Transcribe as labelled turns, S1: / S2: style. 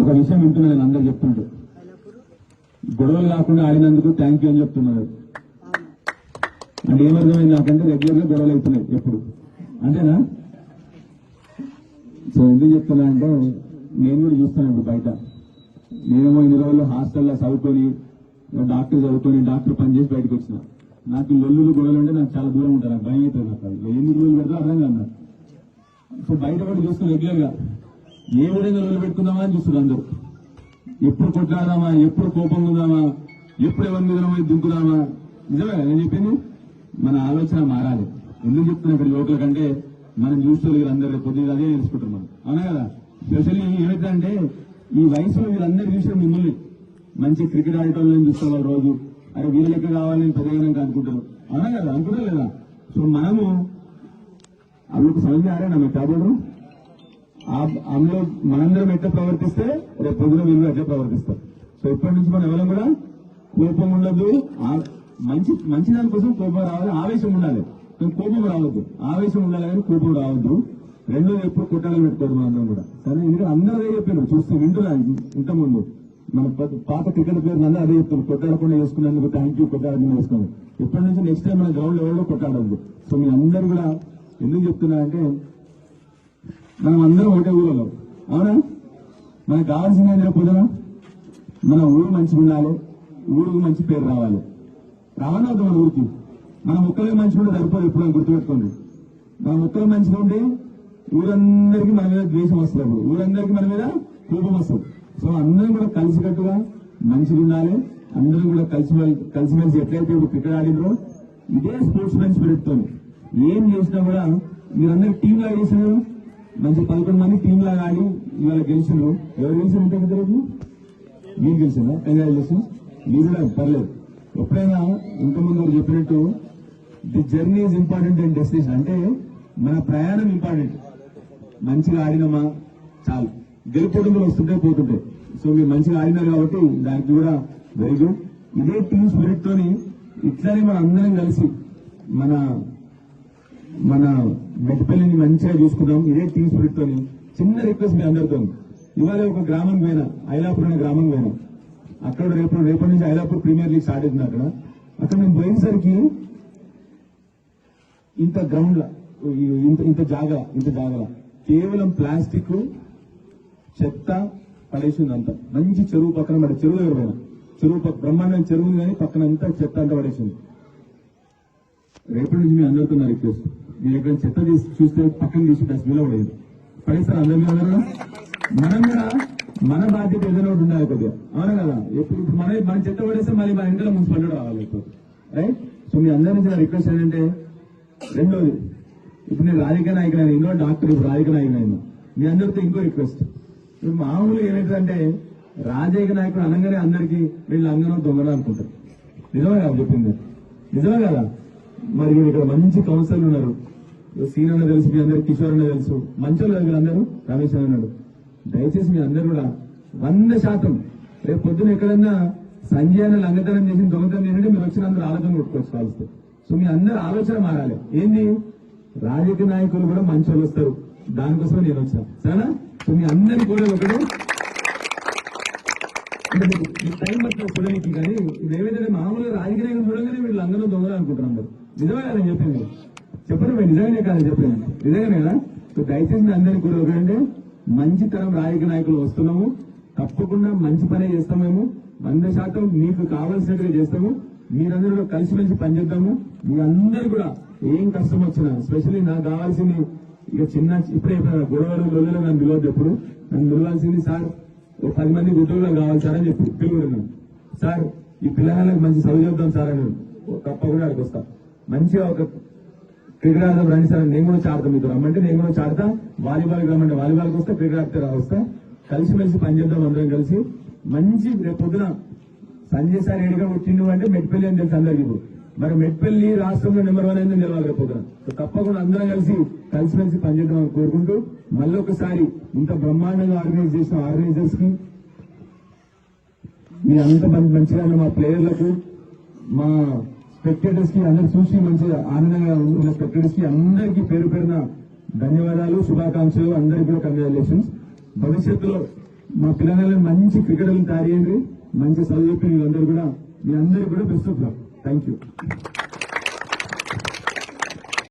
S1: ఒక విషయం వింటున్నా నేను అందరు చెప్తుంటూ. గొడవలు కాకుండా ఆడినందుకు థ్యాంక్ యూ అని చెప్తున్నారు. అంటే ఏమర్థమైంది నాకంటే రెగ్యులర్గా గొడవలు అవుతున్నాయి ఎప్పుడు? అంతేనా? సో ఎందుకు చెప్తున్నా అంటే నేను కూడా చూస్తాను ఇప్పుడు బయట. నేనేమో ఇన్ని రోజులు హాస్టల్లో చదువుకొని డాక్టర్ చదువుకొని డాక్టర్ పని చేసి బయటకు వచ్చిన. నాకు లొల్లులు గొడవలు అంటే నాకు చాలా దూరం ఉంటారు నాకు భయం అవుతుంది నాకు. ఎన్ని రోజులు పెడతా అర్థం కాదు నాకు. సో బయట కూడా చూస్తాం రెగ్యులర్గా ఏ విధంగా నిలబెట్టుకుందామా అని చూస్తారు అందరూ. ఎప్పుడు కొట్లాడదామా ఎప్పుడు కోపంగా ఉందామా ఎప్పుడు ఎవరి మీద దుంకుదామా? నిజమే నేను చెప్పింది? మన ఆలోచన మారాలి. ఎందుకు చెప్తున్నా ఇక్కడ యువకుల కంటే మనం చూస్తూ వీళ్ళందరూ పొద్దున్న అదే తెలుసుకుంటున్నాం అవునా కదా? స్పెషల్లీ ఏమైందంటే ఈ వయసులో వీళ్ళందరూ చూసిన మిమ్మల్ని. మంచి క్రికెట్ ఆడటం చూస్తాం వాళ్ళు రోజు? అరే వీళ్ళ లెక్క కావాలని పెద్దగా అనుకుంటారు. అవునా కదా? అనుకుంటారు లేదా సో మనము हम लोग को समझ में आ रहा है ना मैं क्या बोल रहा हूँ आप हम लोग మనందరం ఎట్లా ప్రవర్తిస్తే రేపు పొద్దున వీళ్ళు ఎట్లా ప్రవర్తిస్తారు సో ఇప్పటి నుంచి మనం ఎవరం కూడా కోపం ఉండదు ఆ- మంచి మంచి దాని కోసం కోపం రావాలి ఆవేశం ఉండాలి కానీ కోపం రావద్దు ఆవేశం ఉండాలి కానీ కోపం రావద్దు రెండోది ఎప్పుడు కొట్టాలని పెట్టుకోవద్దు మనందరం కూడా సరే ఎందుకంటే అందరూ అదే చెప్పారు చూస్తూ వింటున్నా ఇంత ముందు మన ప- పాత క్రికెట్ ప్లేయర్లు అందరూ అదే చెప్తారు కొట్టాడకుండా చేసుకున్నందుకు థ్యాంక్ యూ కొట్టాడకుండా చేసుకున్నాను ఇప్పటి నుంచి నెక్స్ట్ టైం మన గ్రౌండ్ ఎవరో కొట్టాడద్దు సో మీ అందరూ కూడా ఎందుకు చెప్తున్నా అంటే మనం అందరం ఒకటే ఊళ్ళో అవునా? మనకు కావాల్సింది ఏంటంటే పొద్దున? మన ఊరు మంచిగా ఉండాలి. ఊరికి మంచి పేరు రావాలి. రావాలి మన ఊరికి? మన ముక్కలే మంచిగా ఉంటే సరిపోదు ఎప్పుడు గుర్తుపెట్టుకోండి. మన ముక్కలు మంచిగా ఉంటే ఊరందరికీ మన మీద ద్వేషం వస్తుంది ఊరందరికీ మన మీద కోపం వస్తుంది. సో అందరం కూడా కలిసికట్టుగా మంచిగా ఉండాలి. అందరం కూడా కలిసి కలిసిమెలిసి ఎట్లయితే ఇప్పుడు క్రికెట్ ఆడినరో ఇదే స్పోర్ట్స్ మెన్ స్పిరిట్ ఏం చేసినా కూడా మీరందరూ టీం లాగా చేసినారు. మంచి పదకొండు మంది టీం లాగా ఆడి ఇవాళ గెలిచినారు. ఎవరు గెలిచారు ఉంటే కదా మీరు గెలిచిందా కంగ్రాచులేషన్ మీరు కూడా పర్లేదు. ఎప్పుడైనా ఇంతకుముందు వారు చెప్పినట్టు the journey is important and destination అంటే మన ప్రయాణం ఇంపార్టెంట్ మంచిగా ఆడినామా? చాలు. గెలుపోవడంలో వస్తుంటే పోతుంటే. సో మీరు మంచిగా ఆడినారు కాబట్టి దానికి కూడా వెరీ గుడ్ ఇదే టీమ్ స్పిరిట్ తోని ఇట్లానే మన అందరం కలిసి మన మంచిగా చూసుకుందాం. ఇదే టీమ్ స్పిరిట్ తోని. చిన్న రిక్వెస్ట్ మీ అందరితో. ఇవాళ ఒక గ్రామం పోయినా ఐలాపూర్ అనే గ్రామం పోయినా అక్కడ రేపు రేపటి నుంచి ఐలాపూర్ ప్రీమియర్ లీగ్ స్టార్ట్ అవుతుంది అక్కడ. అక్కడ మేము పోయేసరికి ఇంత గ్రౌండ్ ఇంత ఇంత జాగా ఇంత జాగా. కేవలం ప్లాస్టిక్ చెత్త పడేసింది అంతా. మంచి చెరువు పక్కన పడే చెరువు దగ్గర పోయినా. చెరువు బ్రహ్మాండం చెరువు కానీ పక్కన అంతా చెత్త అంతా పడేసింది. రేపటి నుంచి మీ అందరితో నా రిక్వెస్ట్ మీరు ఎక్కడ చెత్త తీసి చూస్తే పక్కన తీసి డస్ట్బిన్లో పడేది పడేస్తారు అందరినీ అందరూ మనం కూడా మన బాధ్యత ఏదైనా ఒకటి ఉండాలి కొద్దిగా. అవునా కదా? ఎప్పుడు మన మన చెత్త పడేస్తే మళ్ళీ మన ఇంట్లో మున్సిపాలిటీ రావాలి రైట్ సో మీ అందరి నుంచి నా రిక్వెస్ట్ ఏంటంటే రెండోది ఇప్పుడు నేను రాజకీయ నాయకుడు ఇంకో డాక్టర్ ఇప్పుడు రాజకీయ నాయకుడు మీ అందరితో ఇంకో రిక్వెస్ట్ ఇప్పుడు మామూలుగా ఏమిటంటే రాజకీయ నాయకుడు అనగానే అందరికీ వీళ్ళు అంగనో దొంగలు అనుకుంటారు. నిజమే కదా చెప్పింది? నిజమే కదా? మరి ఇక్కడ మంచి కౌన్సిలర్లు ఉన్నారు. సీన్ అన్న తెలుసు మీ అందరు కిషోర్ అన్న తెలుసు. మంచి వాళ్ళు అందరూ? రమేష్ అన్నాడు. దయచేసి మీ అందరు కూడా వంద శాతం రేపు పొద్దున ఎక్కడన్నా సంజయ్ అన్న లంగతనం చేసి దొంగతనం చేసింటే మీరు వచ్చిన అందరూ ఆలోచన కొట్టుకోవచ్చు కాల్స్తే సో మీ అందరు ఆలోచన మారాలి. ఏంది? రాజకీయ నాయకులు కూడా మంచి వాళ్ళు వస్తారు. దానికోసమే నేను వచ్చాను సరేనా? సో మీ అందరి కూడా ఒకటే అంటే మీకు టైం పడుతుంది చూడడానికి కానీ ఇది ఏమైతే మామూలుగా రాజకీయ నాయకులు చూడగానే వీళ్ళు అందరూ దొంగలు అనుకుంటున్నాం అందరు నిజమే కదా చెప్పింది చెప్పండి మీరు నిజంగానే కాదు చెప్పింది నిజంగానే కదా సో దయచేసి అందరికీ కూడా ఒకటంటే మంచి తరం రాజకీయ నాయకులు వస్తున్నాము. తప్పకుండా మంచి పనే చేస్తామేమో వంద శాతం మీకు కావాల్సినట్టుగా చేస్తాము మీరందరూ కూడా కలిసిమెలిసి పనిచేద్దాము మీ అందరు కూడా ఏం కష్టం వచ్చినా స్పెషల్లీ నాకు కావాల్సింది ఇక చిన్న ఇప్పుడే చెప్పిన గొడవలు గొడవలు నన్ను పిలవద్దు ఎప్పుడు నన్ను పిలవాల్సింది సార్ పది మంది ఉద్యోగులు కావాలి సార్ అని చెప్పి పిలుగుతున్నాను సార్ ఈ పిల్లగాళ్ళకి మంచి చదువు చెప్తాం సార్ అని ఓ తప్పకుండా అక్కడికి వస్తా. మంచిగా ఒక క్రికెట్ ఆడదాం రండి సార్ నేను కూడా చాడతాం మీతో. రమ్మంటే నేను కూడా చాడతా. వాలీబాల్ రమ్మంటే వాలీబాల్కి వస్తా క్రికెట్ ఆడితే రా వస్తా. కలిసిమెలిసి పనిచేద్దాం అందరం కలిసి. మంచి రేపు పొద్దున సంజయ్ సార్ ఎడిగా పుట్టిండు అంటే మెట్పల్లి అని తెలుసు అందరికి మనం మరి రాష్ట్రంలో నెంబర్ వన్ అయిందని తెలవాలి తప్పకుండా అందరం కలిసి కలిసిమెలిసి పనిచేద్దామని కోరుకుంటూ మళ్ళీ ఒకసారి ఇంత బ్రహ్మాండంగా ఆర్గనైజ్ చేసిన ఆర్గనైజర్స్కి మీ అంత మంచిగా మా ప్లేయర్లకు మా స్పెక్టేటర్స్కి అందరు చూసి మంచిగా ఆనందంగా ఉన్న స్పెక్టేటర్స్కి అందరికీ పేరు పేరున ధన్యవాదాలు శుభాకాంక్షలు అందరికీ కూడా కంగ్రాచులేషన్స్ భవిష్యత్తులో మా పిల్లలని మంచి క్రికెటర్లు తయారు చేయండి మంచి చదువు చెప్పి మీరందరూ కూడా మీ అందరికీ కూడా best of luck thank you